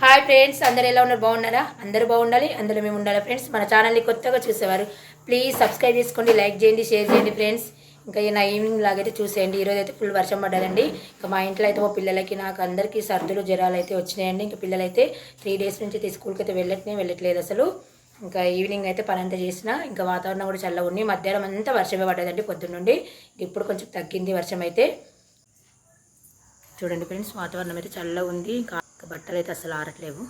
Hi friends అందరు ఎలా ఉన్నారు? బాగున్నారా? అందరూ బాగుండాలి అందరూ మేము ఉండాలి ఫ్రెండ్స్ మన ఛానల్ని కొత్తగా చూసేవారు. ప్లీజ్ సబ్స్క్రైబ్ చేసుకోండి లైక్ చేయండి షేర్ చేయండి ఫ్రెండ్స్ ఇంకా నా ఈవినింగ్ లాగైతే చూసేయండి. ఈరోజు అయితే ఫుల్ వర్షం పడ్డదండి. ఇంకా మా ఇంట్లో అయితే మా పిల్లలకి నాకు అందరికీ సర్దులు జ్వరాలు అయితే వచ్చినాయండి. ఇంకా పిల్లలైతే త్రీ డేస్ నుంచి అయితే స్కూల్కి అయితే వెళ్ళట్నే వెళ్ళట్లేదు అసలు. ఇంకా ఈవినింగ్ అయితే పని అంతా చేసిన ఇంకా వాతావరణం కూడా చల్లగా ఉంది. మధ్యాహ్నం అంతా వర్షమే పడ్డదండి పొద్దున్నుండి. ఇప్పుడు కొంచెం తగ్గింది వర్షం అయితే. చూడండి ఫ్రెండ్స్ వాతావరణం అయితే చల్లగా ఉంది. ఇంకా బట్టలు అయితే అసలు ఆరట్లేవు.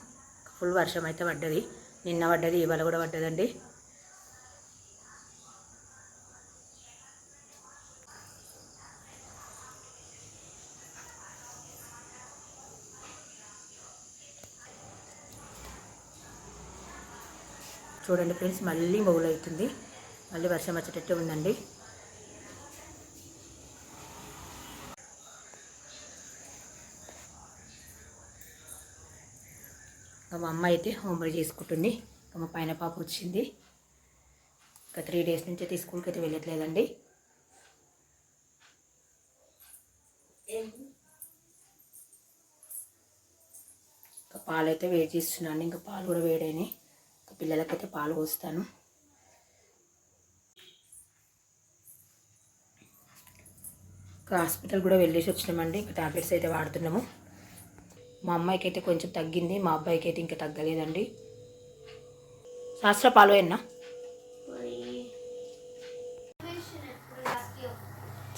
ఫుల్ వర్షం అయితే పడ్డది. నిన్న పడ్డది ఇవాళ కూడా పడ్డదండి. చూడండి ఫ్రెండ్స్ మళ్ళీ మొగులవుతుంది. మళ్ళీ వర్షం వచ్చేటట్టు ఉందండి. ఇంకా మా అమ్మ అయితే హోంవర్క్ చేసుకుంటుంది. ఇంకా మా పైన పాప వచ్చింది. ఇంకా త్రీ డేస్ నుంచి అయితే స్కూల్కి అయితే వెళ్ళట్లేదండి. ఇంకా పాలు అయితే వేడి చేస్తున్నాను. ఇంకా పాలు కూడా వేడైనాయి. ఇంకా పిల్లలకైతే పాలు పోస్తాను. ఇంకా హాస్పిటల్ కూడా వెళ్ళేసి వచ్చినామండి. ఇంకా టాబ్లెట్స్ అయితే వాడుతున్నాము. మా అమ్మాయికి అయితే కొంచెం తగ్గింది మా అబ్బాయికి అయితే ఇంకా తగ్గలేదండి. శాస్త్ర పాలు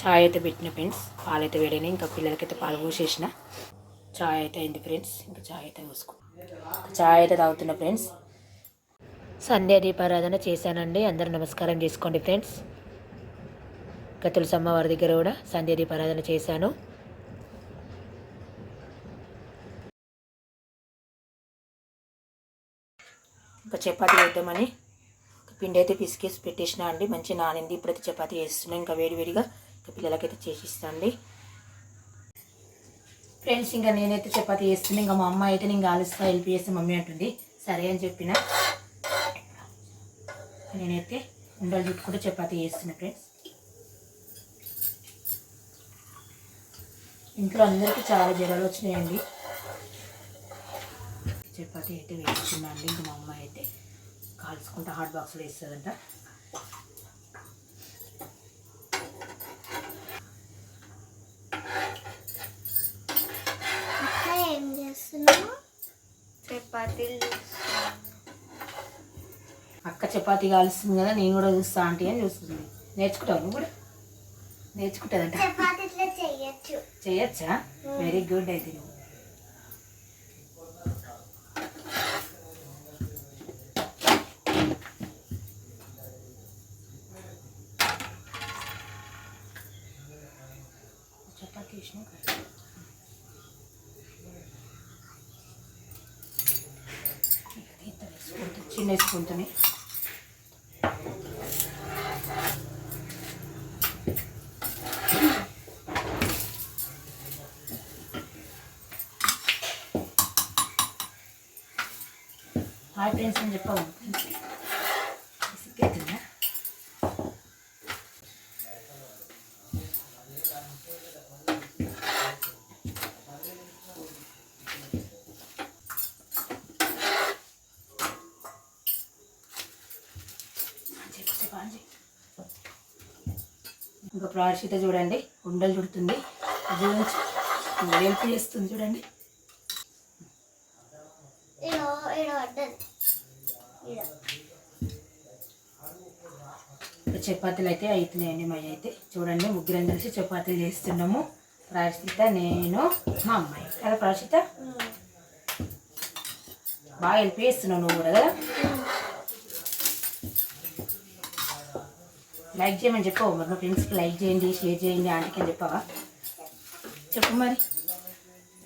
చాయ్ అయితే పెట్టిన ఫ్రెండ్స్ పాలు అయితే వేడైనాయి ఇంకా పిల్లలకైతే పాలు పోసేసిన. చాయ్ అయితే అయింది ఫ్రెండ్స్ ఇంకా చాయ్ అయితే పోసుకో. చాయ్ అయితే తాగుతున్నా ఫ్రెండ్స్. సంధ్యా దీపారాధన చేశానండి అందరూ నమస్కారం చేసుకోండి ఫ్రెండ్స్. ఇంకా తులసమ్మ వారి దగ్గర కూడా సంధ్యా దీపారాధన చేశాను. ఇంకా చపాతీ వేద్దామని పిండి అయితే పిసికేసి పెట్టేసిన అండి. మంచి నానింది. ఇప్పుడైతే చపాతి వేస్తున్నాను ఇంకా వేడివేడిగా ఇంకా పిల్లలకైతే చేసిస్తా అండి ఫ్రెండ్స్ ఇంకా నేనైతే చపాతి వేస్తున్నాను ఇంకా మా అమ్మ అయితే నేను కాలుస్తా హెల్ప్ చేస్తే మమ్మీ అంటుంది. సరే అని చెప్పిన. నేనైతే ఉండలు చుట్టుకుంటే చపాతి చేస్తున్నా ఫ్రెండ్స్. ఇంట్లో అందరికీ చాలా జ్వరాలు వచ్చినాయండి. చపాతీ అయితే వేస్తున్నా అండి ఇంకా మా అమ్మ అయితే కాల్చుకుంటా హాట్ బాక్స్లో వేస్తుందంట. చపాతీలు అక్క చపాతీ కాలుస్తుంది కదా నేను కూడా చూస్తా ఆంటీ అని చూస్తుంది. నేర్చుకుంటావు నువ్వు కూడా? నేర్చుకుంటుందంట. చేయొచ్చా. వెరీ గుడ్ అయితే నువ్వు చపాతీ వేసినా కదా. ఇంత వేసుకుంటూ చిన్న స్పూన్తో హాయ్ ఫ్రెండ్స్ అని చెప్పాము ఇంకా ప్రార్షిత చూడండి. ఉండలు చుడుతుంది. వేల్పు చేస్తుంది చూడండి. చపాతీలు అయితే అవుతున్నాయండి మా అయితే. చూడండి ముగ్గురం కలిసి చపాతీలు చేస్తున్నాము. ప్రార్షిత నేను మా అమ్మాయి. కదా ప్రార్షిత బాగా హెల్ప్ చేస్తున్నావు నువ్వు కూడా కదా? లైక్ చేయమని చెప్పావు. మరి మా ఫ్రెండ్స్కి లైక్ చేయండి షేర్ చేయండి ఆంటీకి అని చెప్పావా? చెప్పు మరి.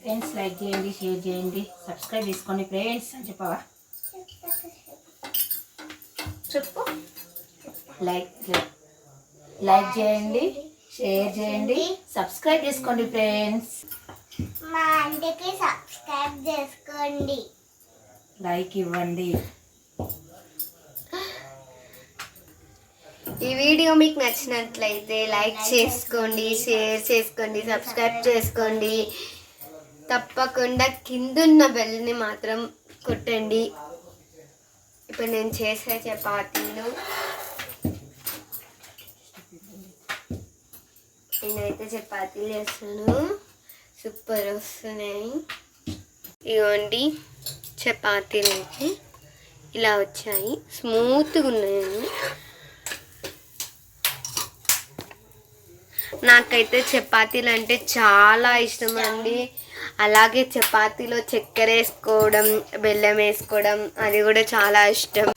ఫ్రెండ్స్ లైక్ చేయండి షేర్ చేయండి సబ్స్క్రైబ్ చేసుకోండి ఫ్రెండ్స్ అని చెప్పావా? చెప్పు. లైక్ లైక్ చేయండి షేర్ చేయండి సబ్స్క్రైబ్ చేసుకోండి ఫ్రెండ్స్ మా ఆంటీకి సబ్స్క్రైబ్ చేసుకోండి. లైక్ ఇవ్వండి. ఈ వీడియో మీకు నచ్చినట్లయితే లైక్ చేసుకోండి షేర్ చేసుకోండి సబ్స్క్రైబ్ చేసుకోండి. తప్పకుండా కిందున్న బెల్ని మాత్రం కొట్టండి. ఇప్పుడు నేను చేసే చపాతీలు. నేనైతే చపాతీలు చేస్తాను. సూపర్ వస్తున్నాయి. ఇదిగోండి చపాతీలు అయితే ఇలా వచ్చాయి. స్మూత్గా ఉన్నాయి. నాకైతే చపాతీలు అంటే చాలా ఇష్టం అండి అలాగే చపాతీలో చక్కెర వేసుకోవడం బెల్లం వేసుకోవడం అది కూడా చాలా ఇష్టం.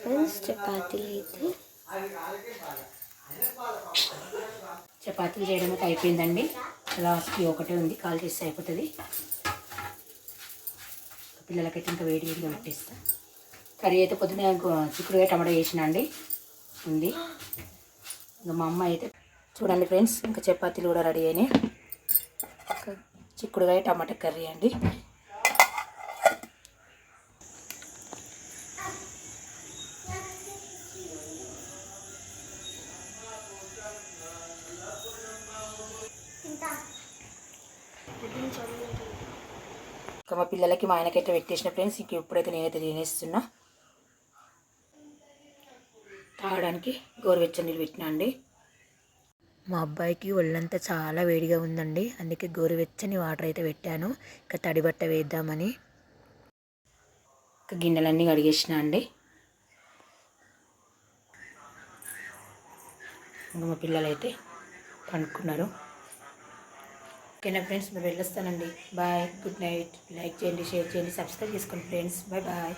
ఫ్రెండ్స్ చపాతీలు అయితే చపాతీలు చేయడం అయితే అయిపోయిందండి. లాస్ట్కి ఒకటే ఉంది కాల్ చేస్తే అయిపోతుంది. పిల్లలకైతే ఇంకా వేడి వేడిగా పెట్టేస్తా. కర్రీ అయితే పొద్దున చిక్కుడుగా టమాటా వేసిన అండి ఉంది. ఇంకా మా అమ్మ అయితే చూడండి ఫ్రెండ్స్ ఇంకా చపాతీలు కూడా రెడీ అయినాయి. చిక్కుడుగా టమాటా కర్రీ అండి. ఇంకా మా పిల్లలకి మా ఆయనకైతే పెట్టేసిన ఫ్రెండ్స్ ఇంక ఇప్పుడైతే నేనైతే తినేస్తున్నా. తాగడానికి గోరువెచ్చని నీళ్ళు పెట్టినా అండి. మా అబ్బాయికి ఒళ్ళంతా చాలా వేడిగా ఉందండి. అందుకే గోరువెచ్చని వాటర్ అయితే పెట్టాను. ఇంకా తడి బట్ట వేద్దామని. ఇంకా గిన్నెలన్నీ కడిగేసిన అండి. ఇంకా మా పిల్లలు అయితే పండుకున్నారు. ఓకేనా ఫ్రెండ్స్ మేము వెళ్ళొస్తానండి. Bye good night. లైక్ చేయండి షేర్ చేయండి సబ్స్క్రైబ్ చేసుకోండి ఫ్రెండ్స్. Bye bye.